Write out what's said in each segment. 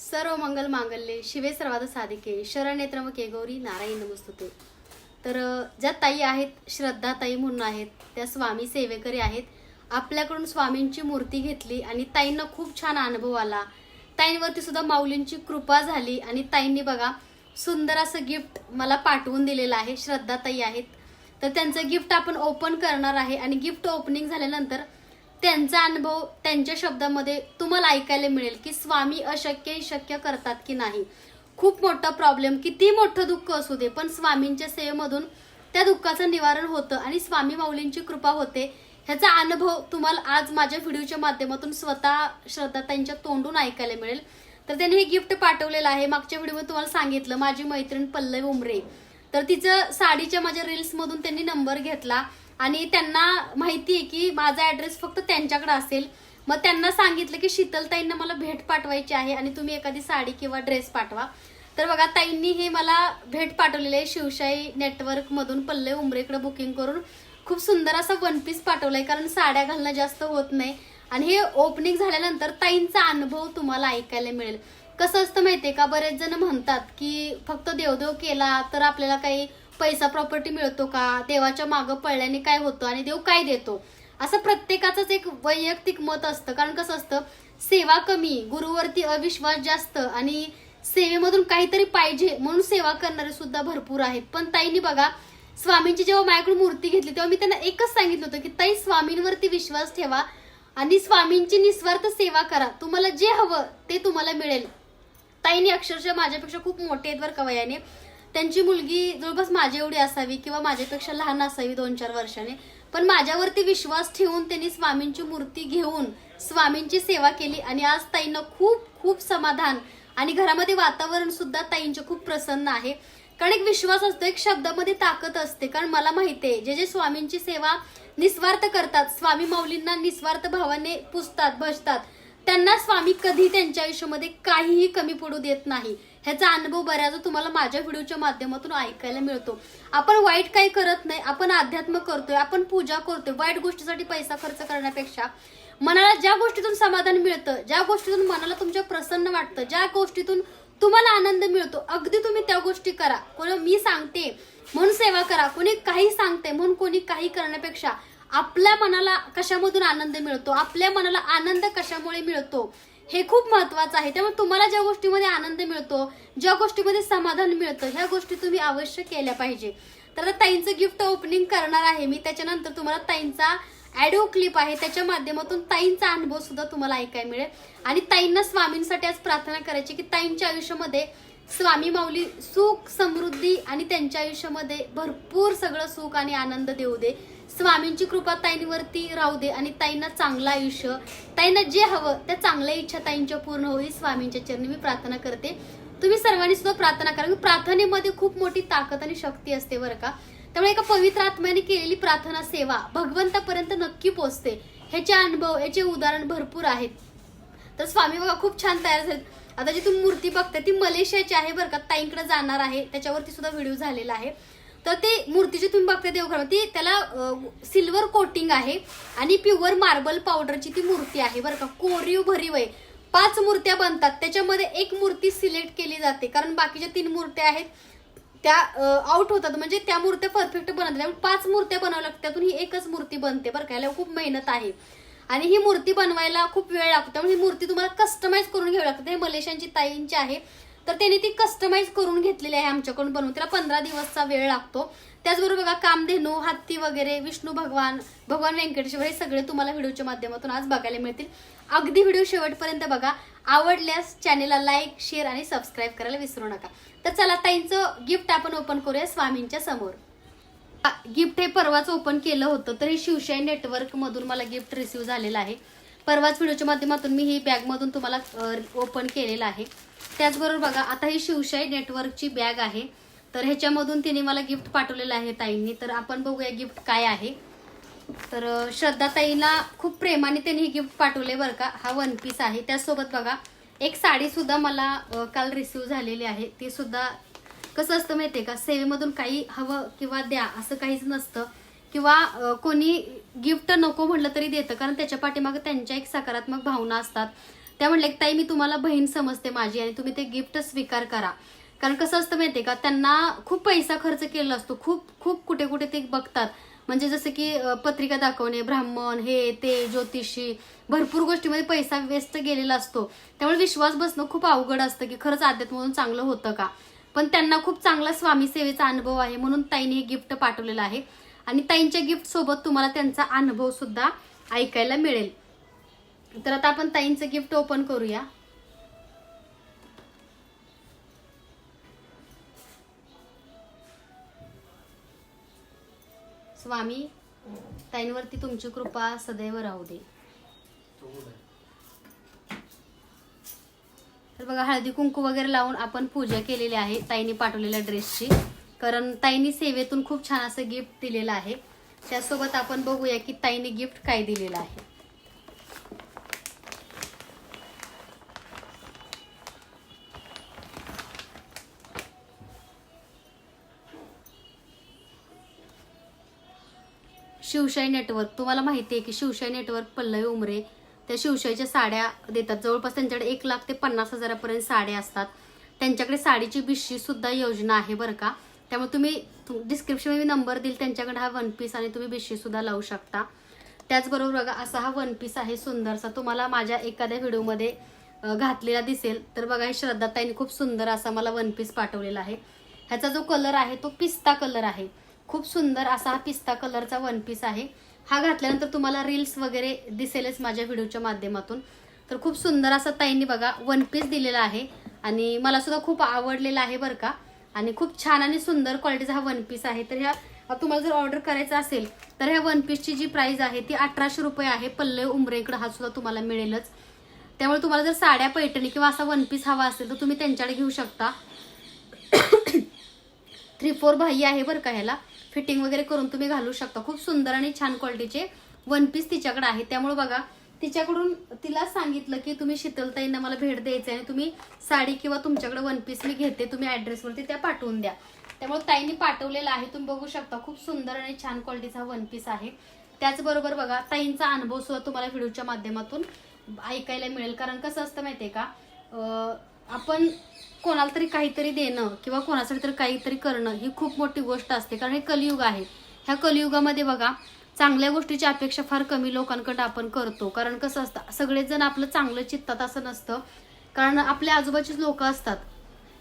सर्व मंगल मांगल्ये शिवे सर्वाद साधिके शरणेत्रमके गौरी नारायण नमस्तुते. तर ज्या ताई आहेत श्रद्धा ताई म्हणून आहेत त्या स्वामी सेवेकरी आहेत आपल्याकडून स्वामींची मूर्ती घेतली आणि ताईंना खूप छान अनुभव आला. ताईंवरती सुद्धा माऊलींची कृपा झाली आणि ताईंनी बघा सुंदर असं गिफ्ट मला पाठवून दिलेलं आहे श्रद्धा ताई आहेत. तर त्यांचं गिफ्ट आपण ओपन करणार आहे आणि गिफ्ट ओपनिंग झाल्यानंतर त्यांचा अनुभव त्यांच्या शब्दामध्ये तुम्हाला ऐकायला मिळेल की स्वामी अशक्य शक्य करतात की नाही. खूप मोठा प्रॉब्लेम किती मोठं दुःख असू दे पण स्वामींच्या सेवेमधून त्या दुःखाचं निवारण होतं आणि स्वामी माऊलींची कृपा होते. ह्याचा अनुभव तुम्हाला आज माझ्या व्हिडिओच्या माध्यमातून स्वतः श्रद्धा त्यांच्या तोंडून ऐकायला मिळेल. तर त्यांनी हे गिफ्ट पाठवलेलं आहे. मागच्या व्हिडिओमध्ये तुम्हाला सांगितलं माझी मैत्रीण पल्लवी उमरे. तर तिचं साडीच्या माझ्या रील्समधून त्यांनी नंबर घेतला. आणि त्यांना माहिती आहे की माझा ऍड्रेस फक्त त्यांच्याकडे असेल. मग त्यांना सांगितलं की शीतलताईंना मला भेट पाठवायची आहे आणि तुम्ही एखादी साडी किंवा ड्रेस पाठवा. तर बघा ताईंनी हे मला भेट पाठवलेले आहे. शिवशाही नेटवर्क मधून पल्ले उमरेकडे बुकिंग करून खूप सुंदर असा वन पीस पाठवलाय कारण साड्या घालणं जास्त होत नाही. आणि हे ओपनिंग झाल्यानंतर ताईंचा अनुभव तुम्हाला ऐकायला मिळेल. कसं असतं माहितीये का? बरेच जण म्हणतात की फक्त देवदेव केला तर आपल्याला काही पैसा प्रॉपर्टी मिळतो का? देवाच्या मागं पडल्याने काय होतं आणि देव काय देतो? असं प्रत्येकाचंच एक वैयक्तिक मत असतं. कारण कसं असतं? सेवा कमी गुरुवरती अविश्वास जास्त आणि सेवेमधून काहीतरी पाहिजे म्हणून सेवा करणारे सुद्धा भरपूर आहेत. पण ताईंनी बघा स्वामींची जेव्हा माझ्याकडून मूर्ती घेतली तेव्हा मी त्यांना एकच सांगितलं होतं की ताई स्वामींवरती विश्वास ठेवा आणि स्वामींची निस्वार्थ सेवा करा. तुम्हाला जे हवं ते तुम्हाला मिळेल. ताईने अक्षरशः माझ्यापेक्षा खूप मोठे आहेत बरं कवयाने त्यांची मुलगी जवळपास माझ्या एवढी असावी किंवा माझ्यापेक्षा लहान असावी दोन चार वर्षाने. पण माझ्यावरती विश्वास ठेवून त्यांनी स्वामींची मूर्ती घेऊन स्वामींची सेवा केली आणि आज ताईंना खूप खूप समाधान आणि घरामध्ये वातावरण सुद्धा ताईंचे खूप प्रसन्न आहे. कारण एक विश्वास असतो एक शब्दामध्ये ताकद असते. कारण मला माहिती आहे जे जे स्वामींची सेवा निस्वार्थ करतात स्वामी माऊलींना निस्वार्थ भावाने पुजतात भजतात त्यांना स्वामी कधी त्यांच्या आयुष्यामध्ये काहीही कमी पडू देत नाही. ह्याचा अनुभव बऱ्याचदा तुम्हाला माझ्या व्हिडिओच्या माध्यमातून ऐकायला मिळतो. आपण वाईट काही करत नाही आपण अध्यात्म करतोय आपण पूजा करतोय वाईट गोष्टीसाठी पैसा खर्च करण्यापेक्षा मनाला ज्या गोष्टीतून समाधान मिळतं ज्या गोष्टीतून मनाला तुमच्या प्रसन्न वाटतं ज्या गोष्टीतून तुम्हाला आनंद मिळतो अगदी तुम्ही त्या गोष्टी करा. कोण मी सांगते म्हणून सेवा करा. कोणी काही सांगते म्हणून कोणी काही करण्यापेक्षा आपल्या मनाला कशामधून आनंद मिळतो? आपल्या मनाला आनंद कशामुळे मिळतो? हे खूप महत्वाचं आहे. त्यामुळे तुम्हाला ज्या गोष्टीमध्ये आनंद मिळतो ज्या गोष्टीमध्ये समाधान मिळतं ह्या गोष्टी तुम्ही अवश्य केल्या पाहिजे. तर आता ताईंचं गिफ्ट ओपनिंग करणार आहे. मी त्याच्यानंतर तुम्हाला ताईंचा ऑडिओ क्लिप आहे. त्याच्या माध्यमातून ताईंचा अनुभव सुद्धा तुम्हाला ऐकायला मिळेल. आणि ताईंना स्वामींसाठी आज प्रार्थना करायची की ताईंच्या आयुष्यामध्ये स्वामी माऊली सुख समृद्धी आणि त्यांच्या आयुष्यामध्ये भरपूर सगळं सुख आणि आनंद देऊ दे. स्वामींची कृपा ताईंवरती राहू दे आणि ताईंना चांगलं आयुष्य ताईंना जे हवं त्या चांगल्या इच्छा ताईंच्या पूर्ण होईल स्वामींच्या चरणी मी प्रार्थना करते. तुम्ही सर्वांनी सुद्धा प्रार्थना करा प्रार्थनेमध्ये खूप मोठी ताकद आणि शक्ती असते बरं का. त्यामुळे एका पवित्र आत्म्याने केलेली प्रार्थना सेवा भगवंतापर्यंत नक्की पोहोचते. ह्याचे अनुभव याचे उदाहरण भरपूर आहेत. तर स्वामी बघा खूप छान तयार झाले आता जी तुम्ही मूर्ती बघताय ती मलेशियाची आहे बरं का ताईंकडे जाणार आहे त्याच्यावरती सुद्धा व्हिडिओ झालेला आहे. तर ते मूर्तीची तुम्ही बघता देवघर ती त्याला सिल्वर कोटिंग आहे आणि प्युअर मार्बल पावडरची ती मूर्ती आहे बरं का. कोरीव भरीव आहे. पाच मूर्त्या बनतात. त्याच्यामध्ये एक मूर्ती सिलेक्ट केली जाते. कारण बाकीच्या तीन मूर्त्या आहेत त्या आउट होतात. म्हणजे त्या मूर्त्या परफेक्ट बनत नाही पाच मूर्त्या बनवल्या लागतात. त्यातून ही एकच मूर्ती बनते बरं का. याला खूप मेहनत आहे. आणि ही मूर्ती बनवायला खूप वेळ लागतो. त्यामुळे ही मूर्ती तुम्हाला कस्टमाइज करून घ्यावी लागते. हे मलेशियांची ताईंची आहे. तर त्यांनी ती कस्टमाइज करून घेतलेली आहे आमच्याकडून बनवून. त्याला पंधरा दिवसचा वेळ लागतो. त्याचबरोबर बघा कामधेनू हत्ती वगैरे विष्णू भगवान भगवान व्यंकटेश्वर हे सगळे तुम्हाला व्हिडिओच्या माध्यमातून आज बघायला मिळतील. अगदी व्हिडिओ शेवटपर्यंत बघा. आवडल्यास चॅनेलला लाईक शेअर आणि सबस्क्राईब करायला विसरू नका. तर चला ताईंचं गिफ्ट आपण ओपन करूया स्वामींच्या समोर. गिफ्ट हे परवाच ओपन केलं होतं तर हे शिवशाही नेटवर्क मधून मला गिफ्ट रिसिव्ह झालेलं आहे. परवाच व्हिडिओच्या माध्यमातून मी ही बॅग मधून तुम्हाला ओपन केलेलं आहे. त्याचबरोबर बघा आता ही शिवशाही नेटवर्कची बॅग आहे. तर ह्याच्यामधून तिने मला गिफ्ट पाठवलेलं आहे ताईंनी. तर आपण बघूया गिफ्ट काय आहे. तर अं, श्रद्धा ताईला खूप प्रेमाने त्यांनी हे गिफ्ट पाठवले बरं का. हा वन पीस आहे. त्याचसोबत बघा एक साडी सुद्धा मला काल रिसिव्ह झालेली आहे. ती सुद्धा कसं असतं माहितीये का? सेवेमधून काही हवं किंवा द्या असं काहीच नसतं. किंवा कोणी गिफ्ट नको म्हटलं तरी देतं. कारण त्याच्या पाठीमागं त्यांच्या एक सकारात्मक भावना असतात. त्या म्हणल्या ताई मी तुम्हाला बहीण समजते माझी आणि तुम्ही ते गिफ्ट स्वीकार करा. कारण कसं असतं माहितीये का त्यांना खूप पैसा खर्च केलेला असतो. खूप खूप कुठे कुठे ते बघतात. म्हणजे जसं की पत्रिका दाखवणे ब्राह्मण हे ते ज्योतिषी भरपूर गोष्टीमध्ये पैसा वेस्ट गेलेला असतो. त्यामुळे विश्वास बसणं खूप अवघड असतं की खरंच अध्यात्मधून चांगलं होतं का? पण त्यांना खूप चांगला स्वामी सेवेचा अनुभव आहे म्हणून ताईने हे गिफ्ट पाठवलेलं आहे. आणि ताईंच्या गिफ्ट सोबत तुम्हाला त्यांचा अनुभव सुद्धा ऐकायला मिळेल. तर आता आपण ताईंचं गिफ्ट ओपन करूया. स्वामी ताईंवरती तुमची कृपा सदैव राहू दे. तर बघा हळदी कुंकू वगैरे लावून आपण पूजा केलेली आहे ताईने पाठवलेल्या ड्रेसची कारण ताईंनी सेवेतून खूप छान असं गिफ्ट दिलेलं आहे. त्यासोबत आपण बघूया की ताईने गिफ्ट काय दिलेलं आहे. शिवशाही नेटवर्क तुम्हाला माहिती आहे की शिवशाही नेटवर्क पल्लवी उमरे त्या शिवशाहीच्या साड्या देतात. जवळपास त्यांच्याकडे एक लाख ते पन्नास हजारापर्यंत साड्या असतात. त्यांच्याकडे साडीची बिशी सुद्धा योजना आहे बरं का. त्यामुळे तुम्ही डिस्क्रिप्शनमध्ये नंबर देईल त्यांच्याकडे हा वन पीस आणि तुम्ही बिशी सुद्धा लावू शकता. त्याचबरोबर बघा असा हा वन पीस आहे सुंदरसा. तुम्हाला माझ्या एखाद्या व्हिडिओमध्ये घातलेला दिसेल. तर बघा हे श्रद्धाताईने खूप सुंदर असा मला वन पीस पाठवलेला आहे. ह्याचा जो कलर आहे तो पिस्ता कलर आहे. खूप सुंदर असा हा पिस्ता कलरचा वन पीस आहे. हा घातल्यानंतर तुम्हाला रील्स वगैरे दिसेलच माझ्या व्हिडिओच्या माध्यमातून. तर खूप सुंदर असा ताईंनी बघा वन पीस दिलेला आहे. आणि मला सुद्धा खूप आवडलेला आहे बरं का. आणि खूप छान आणि सुंदर क्वालिटीचा हा वन पीस आहे. तर ह्या तुम्हाला जर ऑर्डर करायचा असेल तर ह्या वन पीसची जी प्राइस आहे ती अठराशे रुपये आहे. पल्ले उमरेकडे हा सुद्धा तुम्हाला मिळेलच. त्यामुळे तुम्हाला जर साड्या पैठणी किंवा असा वन पीस हवा असेल तर तुम्ही त्यांच्याकडे घेऊ शकता. थ्री फोर भाई आहे बरं का ह्याला. फिटिंग वगैरे करून तुम्ही घालू शकता. खूप सुंदर आणि छान क्वालिटीचे वन पीस तिच्याकडे आहे त्यामुळे बघा तिच्याकडून तिला सांगितलं की तुम्ही शीतलताईंना मला भेट द्यायचं आणि तुम्ही साडी किंवा तुमच्याकडे वन पीस मी घेते तुम्ही ऍड्रेसवरती त्या पाठवून द्या. त्यामुळे ताईंनी पाठवलेला आहे. तुम्ही बघू शकता खूप सुंदर आणि छान क्वालिटीचा वन पीस आहे. त्याचबरोबर बघा ताईंचा अनुभव सुद्धा तुम्हाला व्हिडिओच्या माध्यमातून ऐकायला मिळेल. कारण कसं असतं माहितीये का आपण कोणाला तरी काहीतरी देणं किंवा कोणासाठी तरी काहीतरी करणं ही खूप मोठी गोष्ट असते. कारण हे कलियुग आहे. ह्या कलियुगामध्ये बघा चांगल्या गोष्टीची अपेक्षा फार कमी लोकांकडे आपण करतो. कारण कसं असतं सगळेच जण आपलं चांगलं चित्तात असं नसतं. कारण आपल्या आजूबाजूच लोक असतात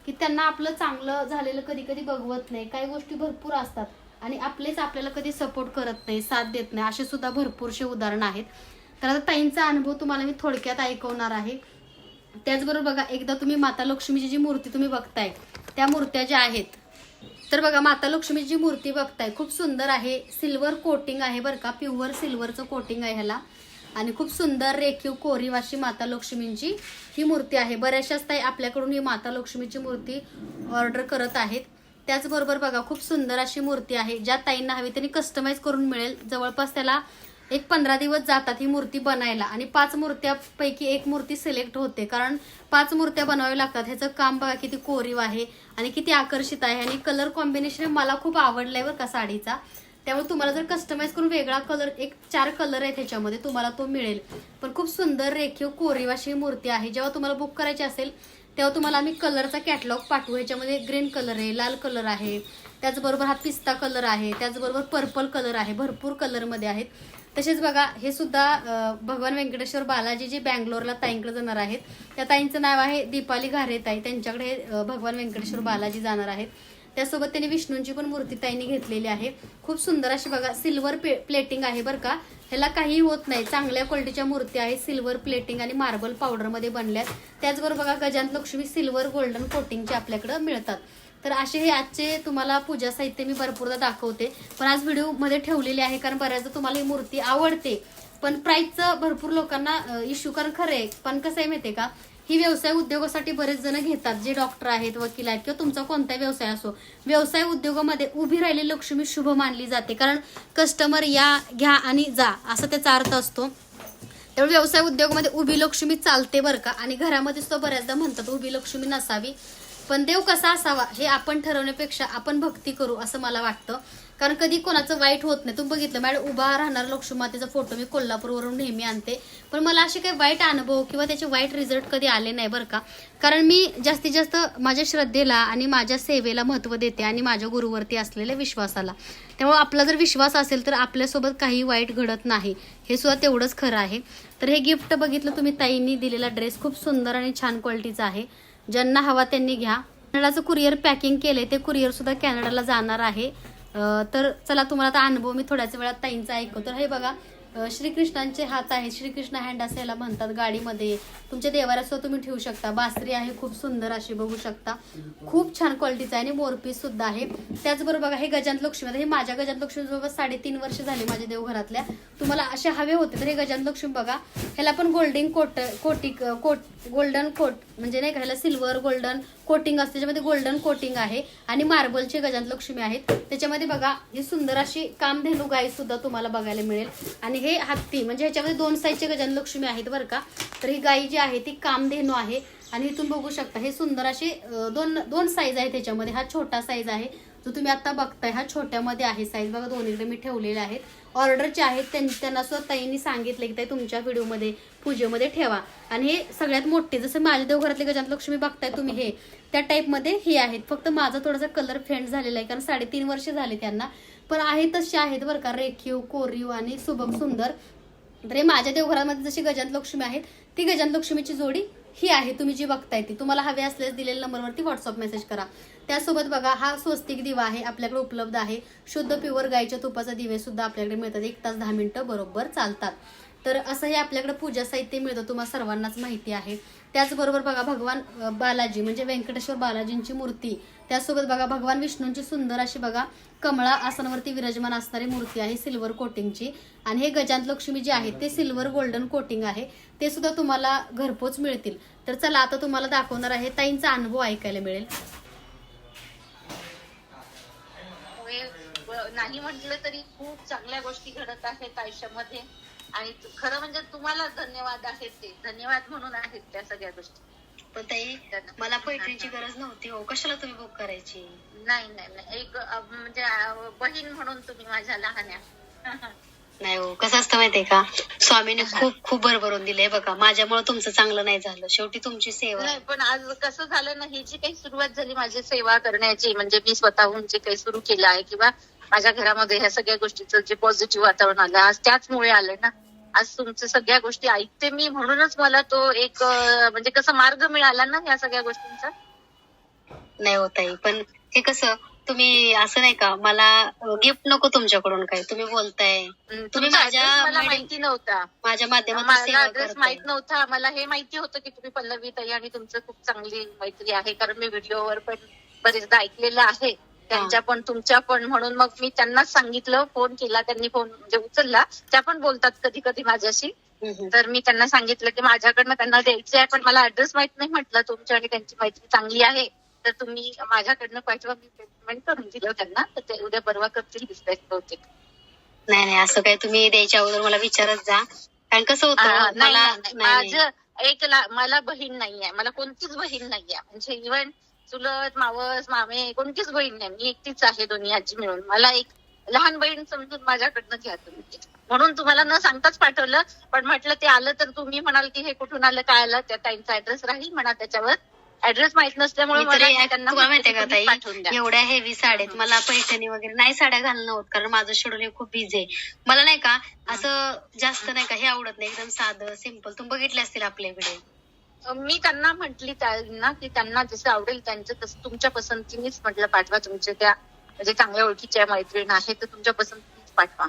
की त्यांना आपलं चांगलं झालेलं कधी कधी बघवत नाही. काही गोष्टी भरपूर असतात आणि आपलेच आपल्याला कधी सपोर्ट करत नाही साथ देत नाही. असे सुद्धा भरपूरसे उदाहरणं आहेत. तर आता ताईंचा अनुभव तुम्हाला मी थोडक्यात ऐकवणार आहे. त्याचबरोबर बघा एकदा तुम्ही माता लक्ष्मीची जी मूर्ती तुम्ही बघताय त्या मूर्त्या ज्या आहेत तर बघा माता लक्ष्मीची जी मूर्ती बघताय खूप सुंदर आहे. सिल्वर कोटिंग आहे बरं का प्युअर सिल्वरचं कोटिंग आहे ह्याला. आणि खूप सुंदर रेखीव कोरीवाशी माता लक्ष्मींची ही मूर्ती आहे. बऱ्याचशाच ताई आपल्याकडून ही माता लक्ष्मीची मूर्ती ऑर्डर करत आहेत. त्याचबरोबर बघा खूप सुंदर अशी मूर्ती आहे. ज्या ताईंना हवी त्यांनी कस्टमाइज करून मिळेल. जवळपास त्याला एक पंधरा दिवस जातात ही मूर्ती बनायला. आणि पाच मूर्त्यापैकी एक मूर्ती सिलेक्ट होते. कारण पाच मूर्त्या बनवाव्या लागतात. ह्याचं काम बघा किती कोरीव आहे आणि किती आकर्षित आहे. आणि कलर कॉम्बिनेशन मला खूप आवडलाय बरं का साडीचा. त्यामुळे तुम्हाला जर कस्टमाइज करून वेगळा कलर एक चार कलर आहे त्याच्यामध्ये तुम्हाला तो मिळेल. पण खूप सुंदर रेखीव कोरीव अशी मूर्ती आहे. जेव्हा तुम्हाला बुक करायची असेल तेव्हा तुम्हाला आम्ही कलरचा कॅटलॉग पाठवू. ह्याच्यामध्ये ग्रीन कलर आहे लाल कलर आहे. त्याचबरोबर हा पिस्ता कलर आहे. त्याचबरोबर पर्पल कलर आहे. भरपूर कलरमध्ये आहेत. तसेच बघा हे सुद्धा भगवान व्यंकटेश्वर बालाजी जे बँगलोरला ताईंकडे जाणार आहेत त्या ताईंचं नाव आहे दीपाली घारे ताई त्यांच्याकडे हे, भगवान व्यंकटेश्वर बालाजी जाणार आहेत. त्यासोबत त्यांनी विष्णूंची पण मूर्ती ताईंनी घेतलेली आहे. खूप सुंदर अशी बघा सिल्वर प्लेटिंग आहे बरं का. ह्याला काही होत नाही. चांगल्या क्वालिटीच्या मूर्ती आहेत सिल्वर प्लेटिंग आणि मार्बल पावडरमध्ये बनल्यात. त्याचबरोबर बघा गजान लक्ष्मी सिल्वर गोल्डन कोटिंगचे आपल्याकडे मिळतात. तर असे हे आजचे तुम्हाला पूजा साहित्य मी भरपूरदा दाखवते. पण आज व्हिडिओमध्ये ठेवलेले आहे कारण बऱ्याचदा तुम्हाला ही मूर्ती आवडते. पण प्राईजचं भरपूर लोकांना इश्यू कारण खरं आहे पण कसं आहे माहितीये का? ही व्यवसाय उद्योगासाठी बरेच जण घेतात जे डॉक्टर आहेत वकील आहेत किंवा तुमचा कोणता व्यवसाय असो. व्यवसाय उद्योगामध्ये उभी राहिलेली लक्ष्मी शुभ मानली जाते कारण कस्टमर या घ्या आणि जा असा त्याचा अर्थ असतो. त्यामुळे व्यवसाय उद्योगामध्ये उभी लक्ष्मी चालते बरं का? आणि घरामध्ये सुद्धा बऱ्याचदा म्हणतात उभी लक्ष्मी नसावी. पण देव कसा असावा हे आपण ठरवण्यापेक्षा आपण भक्ती करू असं मला वाटतं. कारण कधी कोणाचं वाईट होत नाही. तुम्ही बघितलं मॅडम उभा राहणार लक्ष्मीमातेचा फोटो मी कोल्हापूरवरून नेहमी आणते. पण मला असे काही वाईट अनुभव किंवा त्याचे वाईट रिझल्ट कधी आले नाही बरं का. कारण मी जास्तीत जास्त माझ्या श्रद्धेला आणि माझ्या सेवेला महत्त्व देते आणि माझ्या गुरुवरती असलेल्या विश्वासाला. त्यामुळे आपला जर विश्वास असेल तर आपल्यासोबत काही वाईट घडत नाही. हे सुद्धा तेवढंच खरं आहे. तर हे गिफ्ट बघितलं तुम्ही ताईंनी दिलेला ड्रेस खूप सुंदर आणि छान क्वालिटीचा आहे. ज्यांना हवा त्यांनी घ्या. कॅनडाचं कुरिअर पॅकिंग केलंय ते कुरिअर सुद्धा कॅनडाला जाणार आहे. तर चला तुम्हाला आता अनुभव मी थोड्याच वेळात ताईंचा ऐकतो तर हे बघा श्रीकृष्णांचे हात आहेत. श्रीकृष्ण हँड असं याला म्हणतात गाडीमध्ये. तुमच्या देवाऱ्यासह तुम्ही ठेवू शकता. बासरी आहे खूप सुंदर अशी बघू शकता. खूप छान क्वालिटीचं आहे आणि मोरपीस सुद्धा आहे. त्याचबरोबर बघा हे गजान लक्ष्मी हे माझ्या गजान लक्ष्मी जवळ साडेतीन वर्ष झाली माझ्या देवघरातल्या. तुम्हाला असे हवे होते तर हे गजान लक्ष्मी बघा ह्याला पण गोल्डिंग कोट कोटी कोट गोल्डन कोट म्हणजे नाही का ह्याला सिल्वर गोल्डन कोटिंग असते. त्याच्यामध्ये गोल्डन कोटिंग आहे आणि मार्बलचे गजान लक्ष्मी आहेत. त्याच्यामध्ये बघा ही सुंदर अशी कामधेनू गाय सुद्धा तुम्हाला बघायला मिळेल. आणि हे हत्ती म्हणजे ह्याच्यामध्ये दोन साईजचे गजनलक्ष्मी आहेत बरं का. तर ही गाई जी आहे ती कामधेनू आहे. आणि इथून बघू शकता हे सुंदर असे दोन दोन साईज आहे त्याच्यामध्ये हा छोटा साईज आहे जो तुम्ही आता बघताय हा छोट्यामध्ये आहे साईज बघा दोन्हीकडे मी ठेवलेले आहेत. ऑर्डरचे आहेत त्यां- त्यांना सुद्धा ताईंनी सांगितले की ताई तुमच्या व्हिडिओमध्ये पूजेमध्ये ठेवा. आणि हे सगळ्यात मोठे जसं माझ्या देवघरातले गजानलक्ष्मी बघताय तुम्ही हे त्या टाईपमध्ये हे आहेत. फक्त माझा थोडासा कलर फेंट झालेला आहे कारण साडेतीन वर्ष झाले त्यांना. पण आहे तसे आहेत बरं का. रेखीव कोरीव आणि सुबक सुंदर. तर हे माझ्या देवघरामध्ये जशी गजान लक्ष्मी आहेत ती गजान लक्ष्मीची जोडी ही आहे. तुम्ही जी बघताय ती तुम्हाला हवे असल्यास दिलेल्या नंबरवरती व्हॉट्सअप मेसेज करा. त्यासोबत बघा हा स्वस्तिक दिवा आहे आपल्याकडे उपलब्ध आहे. शुद्ध प्युअर गाईच्या तुपाचा दिवे सुद्धा आपल्याकडे मिळतात. एक तास दहा मिनिटं बरोबर चालतात. तर असं हे आपल्याकडे पूजा साहित्य मिळतं तुम्हाला सर्वांनाच माहिती आहे. त्याचबरोबर बघा भगवान बालाजी म्हणजे व्यंकटेश्वर बालाजींची मूर्ती. त्यासोबत बघा भगवान विष्णूंची सुंदर अशी बघा कमळा आसनावरती विराजमान असणारी मूर्ती आहे सिल्वर कोटिंगची. आणि हे गजांत लक्ष्मी जे आहे ते सिल्वर गोल्डन कोटिंग आहे. ते सुद्धा तुम्हाला घरपोच मिळतील. तर चला आता तुम्हाला दाखवणार आहे ताईंचा अनुभव ऐकायला मिळेल. नाही म्हटलं तरी खूप चांगल्या गोष्टी घडत आहेत आयुष्यामध्ये. आणि खरं म्हणजे तुम्हाला धन्यवाद आहेत ते. धन्यवाद म्हणून आहेत त्या सगळ्या गोष्टी. पण ताई मला पैठणीची गरज नव्हती हो. कशाला तुम्ही बुक करायची? नाही नाही नाही. एक म्हणजे बहीण म्हणून तुम्ही माझ्या लहान्या. नाही हो. कसं असतं माहितीये का? स्वामीने खूप खूप भरभरून दिले बघा. माझ्यामुळे तुमचं चांगलं नाही झालं. शेवटी तुमची सेवा. नाही पण आज कसं झालं ना ही जी काही सुरुवात झाली माझी सेवा करण्याची म्हणजे मी स्वतःहून जे काही सुरू केलं आहे किंवा माझ्या घरामध्ये ह्या सगळ्या गोष्टीचं जे पॉझिटिव्ह वातावरण आलं आज त्याचमुळे आलं ना. आज तुमच्या सगळ्या गोष्टी ऐकते मी म्हणूनच मला तो एक म्हणजे कसं मार्ग मिळाला ना या सगळ्या गोष्टींचा? नाही होत आहे पण हे कसं तुम्ही असं नाही का मला गिफ्ट नको तुमच्याकडून काही. तुम्ही बोलताय. तुम्ही तुमचा माझ्या मला माहिती नव्हता. माझ्या माध्यमातून सेवा ऍड्रेस माहीत नव्हता. मला हे माहिती होतं की तुम्ही पल्लवी ताई आणि तुमचं खूप चांगली मैत्री आहे कारण मी व्हिडिओवर पण बरेचदा ऐकलेलं आहे. त्यांच्या पण तुमच्या पण म्हणून मग मी त्यांनाच सांगितलं फोन केला त्यांनी फोन म्हणजे उचलला. त्या पण बोलतात कधी कधी माझ्याशी. तर मी त्यांना सांगितलं की माझ्याकडनं त्यांना द्यायचे आहे पण मला ऍड्रेस माहीत नाही म्हटलं तुमची आणि त्यांची मैत्री चांगली आहे. तर तुम्ही माझ्याकडनं पाठवा मी पेमेंट करून दिलं त्यांना. तर ते उद्या परवा करतील दिसतायत बहुतेक नाही नाही असं काही तुम्ही द्यायच्या अगोदर मला विचारत जा. कारण कसं होतं मला. माझं एक ला- मला बहीण नाहीये. मला कोणतीच बहीण नाहीये. म्हणजे इव्हन चुलत मावस मामे कोणतीच बहीण नाही. मी एकटीच आहे दोन्ही आजी मिळून. मला एक लहान बहीण समजून माझ्याकडनं घ्या तुम्ही. म्हणून तुम्हाला न सांगताच पाठवलं. पण म्हटलं ते आलं तर तुम्ही म्हणाल की हे कुठून आलं काय आलं? त्या ताईंचा ऍड्रेस राहील म्हणा त्याच्यावर. ऍड्रेस माहीत नसल्यामुळे. एवढ्या हेवी साड्यात मला पैठणी वगैरे नाही साड्या घालणं होत कारण माझं शेड्यूल हे खूप बिझी आहे. मला नाही का असं जास्त नाही का हे आवडत नाही. एकदम साधं सिंपल तुम्ही बघितले असतील आपले व्हिडिओ मी त्यांना म्हंटली त्यांना की त्यांना जसं आवडेल त्यांचं तसं तुमच्या पसंतीनेच म्हटलं पाठवा तुमच्या त्या म्हणजे चांगल्या ओळखीच्या मैत्रीण आहेत तर तुमच्या पसंतीनेच पाठवा.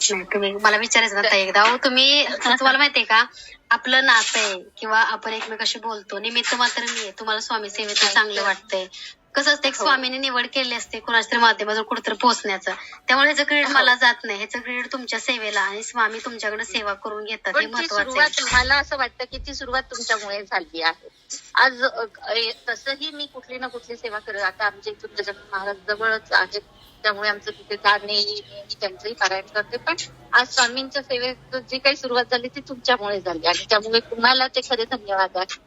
नाही तुम्ही मला विचारायचं ताई एकदा अहो तुम्ही तुम्हाला माहितीये का आपलं नातं आहे किंवा आपण एकमेकाशी बोलतो निमित्त मात्र मी आहे तुम्हाला स्वामी सेवेचं चांगलं वाटतंय. कसं असतं एक हो. स्वामीने निवड केली असते कोणाच्या तरी माध्यमातून कुठेतरी पोहोचण्याचं. त्यामुळे ह्याचं क्रेडिट हो. मला जात नाही. ह्याचं क्रेडिट तुमच्या सेवेला आणि स्वामी तुमच्याकडे सेवा करून घेतात. हे पण ती महत्वाचं सुरुवात आहे. मला असं वाटतं की ती सुरुवात तुमच्यामुळे झाली आहे. आज अ, तसंही मी कुठली ना कुठली सेवा करत आता आमच्या इथून गजानन महाराज जवळच आहेत त्यामुळे आमचं तिथे जाणे येणे, मी त्यांचंही पारायण करते. पण आज स्वामींच्या सेवेत जी काही सुरुवात झाली ती तुमच्यामुळे झाली. आणि त्यामुळे तुम्हाला ते खरे धन्यवाद आहे.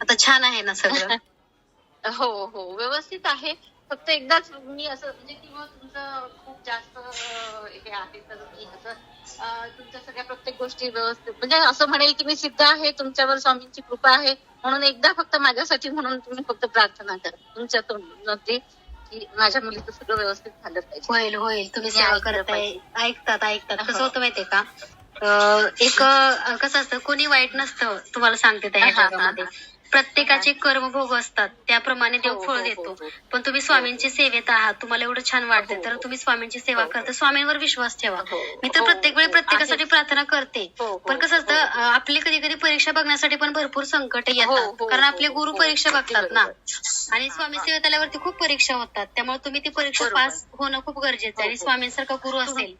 आता छान आहे ना सगळं. हो हो. व्यवस्थित आहे. फक्त एकदाच मी असं म्हणजे किंवा तुमचं खूप जास्त हे आहे तर मी असं तुमच्या सगळ्या प्रत्येक गोष्टी व्यवस्थित म्हणजे असं म्हणेल की मी सिद्ध आहे तुमच्यावर स्वामींची कृपा आहे म्हणून एकदा फक्त माझ्यासाठी म्हणून तुम्ही फक्त प्रार्थना करा. तुमच्या तोंडातून की माझ्या मुलीचं सगळं व्यवस्थित झालं पाहिजे. होईल होईल. तुम्ही सेवा करताय पाहिजे. ऐकतात ऐकतात. कसं हो. होतं माहितीये का? एक कसं असतं कोणी वाईट नसतं तुम्हाला सांगते त्या जगामध्ये. प्रत्येकाचे कर्मभोग असतात त्याप्रमाणे देव हो, फळ हो, देतो हो, हो. पण तुम्ही स्वामींची सेवेत आहात तुम्हाला एवढं छान वाटते तर. तुम्ही स्वामींची सेवा. करता स्वामींवर विश्वास ठेवा मी तर प्रत्येक वेळी प्रत्येकासाठी. प्रार्थना करते पण कसं असतं आपली कधी कधी परीक्षा बघण्यासाठी पण भरपूर संकट येतात कारण आपले गुरु. परीक्षा बघतात ना. आणि स्वामी सेवेत आल्यावरती खूप परीक्षा होतात त्यामुळे तुम्ही ती परीक्षा. पास होणं खूप गरजेचं आहे आणि. स्वामींसारखा गुरु असेल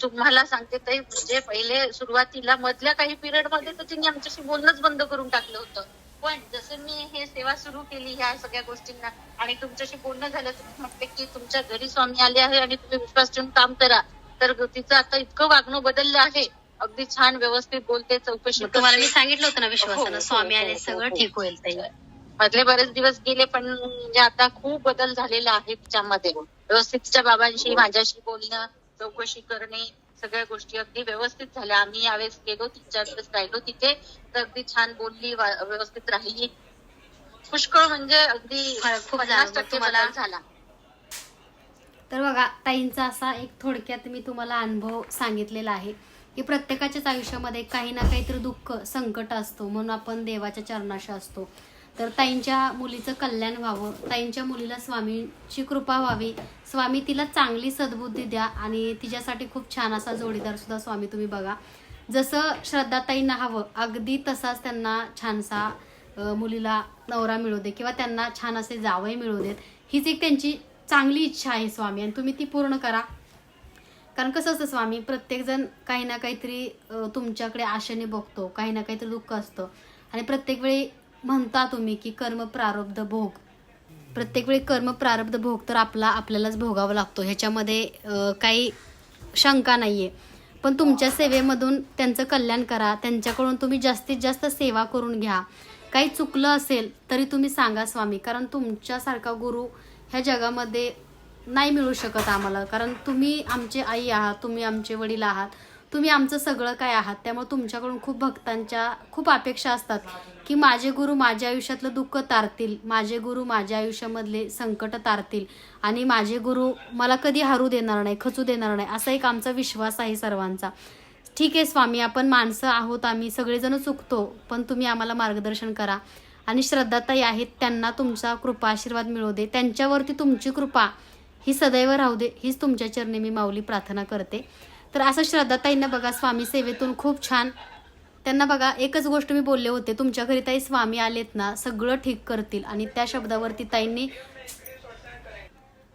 तुम्हाला सांगते ताई म्हणजे पहिले सुरुवातीला मधल्या काही पिरियडमध्ये तर तिने आमच्याशी बोलणंच बंद करून टाकलं होतं पण जसं मी हे सेवा सुरू केली ह्या सगळ्या गोष्टींना आणि तुमच्याशी बोलणं झालं तुम्ही म्हटले की तुमच्या घरी स्वामी आले आहे आणि तुम्ही विश्वास ठेवून काम करा. तर तिचं आता इतकं वागणं बदललं आहे. अगदी छान व्यवस्थित बोलते चौकशी तुम्हाला मी. सांगितलं होतं ना हो, विश्वासानं हो, स्वामी हो, आले हो, सगळं हो. ठीक होईल मधले बरेच दिवस गेले पण म्हणजे आता खूप बदल झालेला आहे तिच्यामध्ये. व्यवस्थित तिच्या बाबांशी माझ्याशी बोलणं चौकशी करणे सगळ्या गोष्टी अगदी व्यवस्थित झाल्या. आम्ही यावेळेस गेलो तीन चार दिवस राहिलो तिथे. तर अगदी छान बोलली व्यवस्थित राहिली. पुष्कळ म्हणजे अगदी. पन्नास टक्के बदल झाला. तर बघा ताईंचा असा एक थोडक्यात मी तुम्हाला अनुभव सांगितलेला आहे की प्रत्येकाच्याच आयुष्यामध्ये काही ना काहीतरी दुःख संकट असतो. म्हणून आपण देवाच्या चरणाशी असतो. तर ताईंच्या मुलीचं कल्याण व्हावं. ताईंच्या मुलीला स्वामींची कृपा व्हावी. स्वामी तिला चांगली सद्बुद्धी द्या आणि तिच्यासाठी खूप छान असा जोडीदार सुद्धा स्वामी तुम्ही बघा. जसं श्रद्धाताईंना हवं अगदी तसाच त्यांना छानसा मुलीला नवरा मिळू दे किंवा त्यांना छान असे जावई मिळू देत. हीच एक त्यांची चांगली इच्छा आहे स्वामी आणि तुम्ही ती पूर्ण करा. कारण कसं असतं स्वामी प्रत्येकजण काही ना काहीतरी तुमच्याकडे आशेने बघतो काही ना काहीतरी दुःख असतं. आणि प्रत्येक वेळी म्हणता तुम्ही की कर्म प्रारब्ध भोग. प्रत्येक वेळी कर्म प्रारब्ध भोग तर आपला आपल्यालाच भोगावा लागतो. ह्याच्यामध्ये काही शंका नाहीये. पण तुमच्या सेवेमधून त्यांचं कल्याण करा. त्यांच्याकडून तुम्ही जास्तीत जास्त सेवा करून घ्या. काही चुकलं असेल तरी तुम्ही सांगा स्वामी. कारण तुमच्यासारखा गुरु ह्या जगामध्ये नाही मिळू शकत आम्हाला. कारण तुम्ही आमचे आई आहात तुम्ही आमचे वडील आहात. तुम्ही आमचं सगळं काय आहात? त्यामुळे तुमच्याकडून खूप भक्तांच्या खूप अपेक्षा असतात की माझे गुरु माझ्या आयुष्यातलं दुःख तारतील माझे गुरु माझ्या आयुष्यामधले संकट तारतील आणि माझे गुरु मला कधी हरू देणार नाही खचू देणार नाही असा एक आमचा विश्वास आहे सर्वांचा. ठीक आहे स्वामी आपण माणसं आहोत आम्ही सगळेजण चुकतो पण तुम्ही आम्हाला मार्गदर्शन करा. आणि श्रद्धाताई आहेत त्यांना तुमचा कृपा आशीर्वाद मिळू दे. त्यांच्यावरती तुमची कृपा ही सदैव राहू दे हीच तुमच्या चरणी मी माऊली प्रार्थना करते. तर असं श्रद्धाताईंना बघा स्वामी सेवेतून खूप छान. त्यांना बघा एकच गोष्ट मी बोलले होते तुमच्या घरी ताई स्वामी आलेत ना सगळं ठीक करतील. आणि त्या शब्दावरती ताईंनी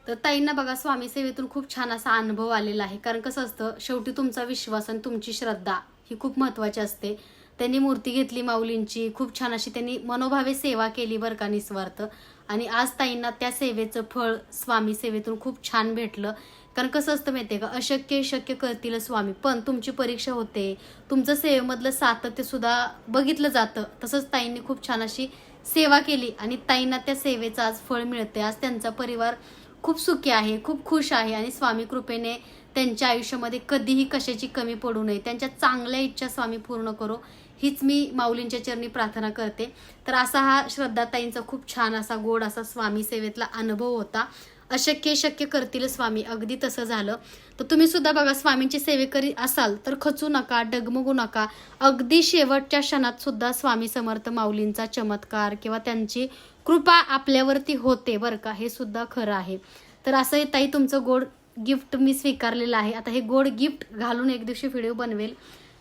तर ताईंना बघा स्वामी सेवेतून खूप छान असा अनुभव आलेला आहे. कारण कसं असतं शेवटी तुमचा विश्वास आणि तुमची श्रद्धा ही खूप महत्वाची असते. त्यांनी मूर्ती घेतली माऊलींची खूप छान अशी त्यांनी मनोभावे सेवा केली बरं का निस्वार्थ. आणि आज ताईंना त्या सेवेचं फळ स्वामी सेवेतून खूप छान भेटलं. कारण कसं असतं माहिती आहे का? अशक्य शक्य करतील स्वामी. पण तुमची परीक्षा होते. तुमचं सेवेमधलं सातत्य सुद्धा बघितलं जातं. तसंच ताईंनी खूप छान अशी सेवा केली आणि ताईंना त्या सेवेचं आज फळ मिळते आज त्यांचा परिवार खूप सुखी आहे खूप खुश आहे आणि स्वामी कृपेने त्यांच्या आयुष्यामध्ये कधीही कशाची कमी पडू नये. त्यांच्या चांगल्या इच्छा स्वामी पूर्ण करो. हीच मी माऊलींच्या चरणी प्रार्थना करते. तर असा हा श्रद्धाताईंचा खूप छान असा गोड असा स्वामी सेवेतला अनुभव होता. अशक्य शक्य करतील स्वामी. अगदी तसं झालं. तर तुम्ही सुद्धा बघा स्वामींची सेवेकरी असाल तर खचू नका डगमगू नका. अगदी शेवटच्या क्षणात सुद्धा स्वामी समर्थ माऊलींचा चमत्कार किंवा त्यांची कृपा आपल्यावरती होते बरं का हे सुद्धा खरं आहे. तर असं ताई तुमचं गोड गिफ्ट मी स्वीकारलेलं आहे. आता हे गोड गिफ्ट घालून एक दिवशी व्हिडिओ बनवेल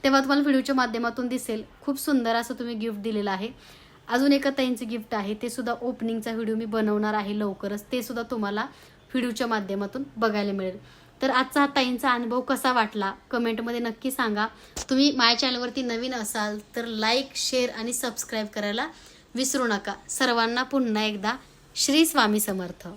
तेव्हा तुम्हाला व्हिडिओच्या माध्यमातून दिसेल. खूप सुंदर असं तुम्ही गिफ्ट दिलेलं आहे. अजून एका ताईंचं गिफ्ट आहे ते सुद्धा ओपनिंगचा व्हिडिओ मी बनवणार आहे लवकरच. ते सुद्धा तुम्हाला व्हिडिओच्या माध्यमातून बघायला मिळेल. तर आजचा हा ताईंचा अनुभव कसा वाटला? कमेंटमध्ये नक्की सांगा. तुम्ही माझ्या चॅनलवरती नवीन असाल तर लाईक शेअर आणि सबस्क्राईब करायला विसरू नका. सर्वांना पुन्हा एकदा श्री स्वामी समर्थ.